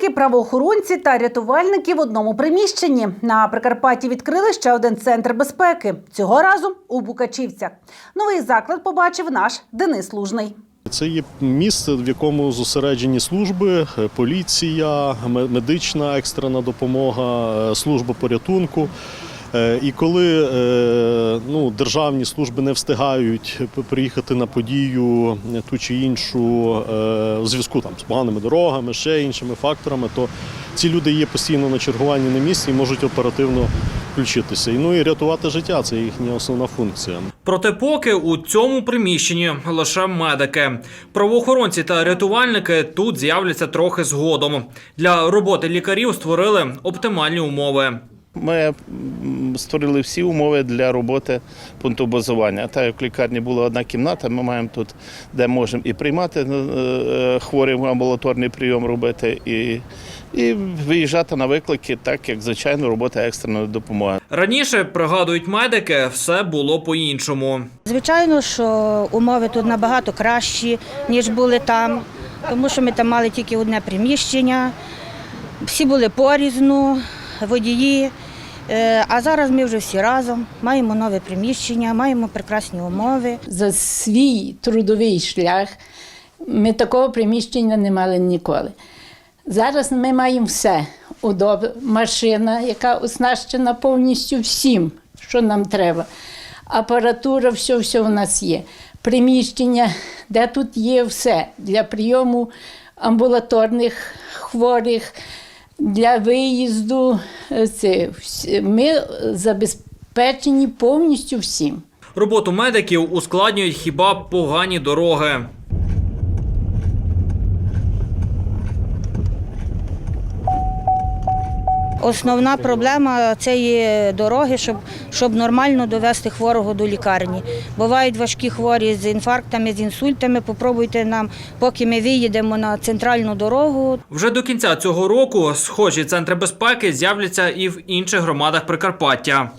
Медики, правоохоронці та рятувальники в одному приміщенні. На Прикарпатті відкрили ще один центр безпеки. Цього разу у Букачівцях. Новий заклад побачив наш Денис Лужний. Це є місце, в якому зосереджені служби, е, поліція, медична екстрена допомога, е, служба порятунку. Е, І коли е, ну, державні служби не встигають приїхати на подію ту чи іншу е, у зв'язку там з поганими дорогами, ще іншими факторами, то ці люди є постійно на чергуванні на місці і можуть оперативно включитися. Ну і рятувати життя це їхня основна функція. Проте поки у цьому приміщенні лише медики. Правоохоронці та рятувальники тут з'являться трохи згодом. Для роботи лікарів створили оптимальні умови. Ми створили всі умови для роботи пункту базування. Так як в лікарні була одна кімната, ми маємо тут, де можемо і приймати е, хворим амбулаторний прийом робити, і, і виїжджати на виклики, так як звичайно робота екстреної допомоги. Раніше пригадують медики, все було по-іншому. Звичайно, що умови тут набагато кращі, ніж були там, тому що ми там мали тільки одне приміщення, всі були порізну, водії. Е, А зараз ми вже всі разом маємо нове приміщення, маємо прекрасні умови. за свій трудовий шлях ми такого приміщення не мали ніколи. Зараз ми маємо все. Удоб... Машина, яка оснащена повністю всім, що нам треба. Апаратура, все, все у нас є. Приміщення, де тут є все для прийому амбулаторних хворих, для виїзду. е, Це, ми забезпечені повністю всім. Роботу медиків ускладнюють хіба погані дороги. Основна проблема цієї дороги, щоб, щоб нормально довести хворого до лікарні. Бувають важкі хворі з інфарктами, з інсультами. Попробуйте нам, поки ми виїдемо на центральну дорогу, Вже до кінця цього року схожі центри безпеки з'являться і в інших громадах Прикарпаття.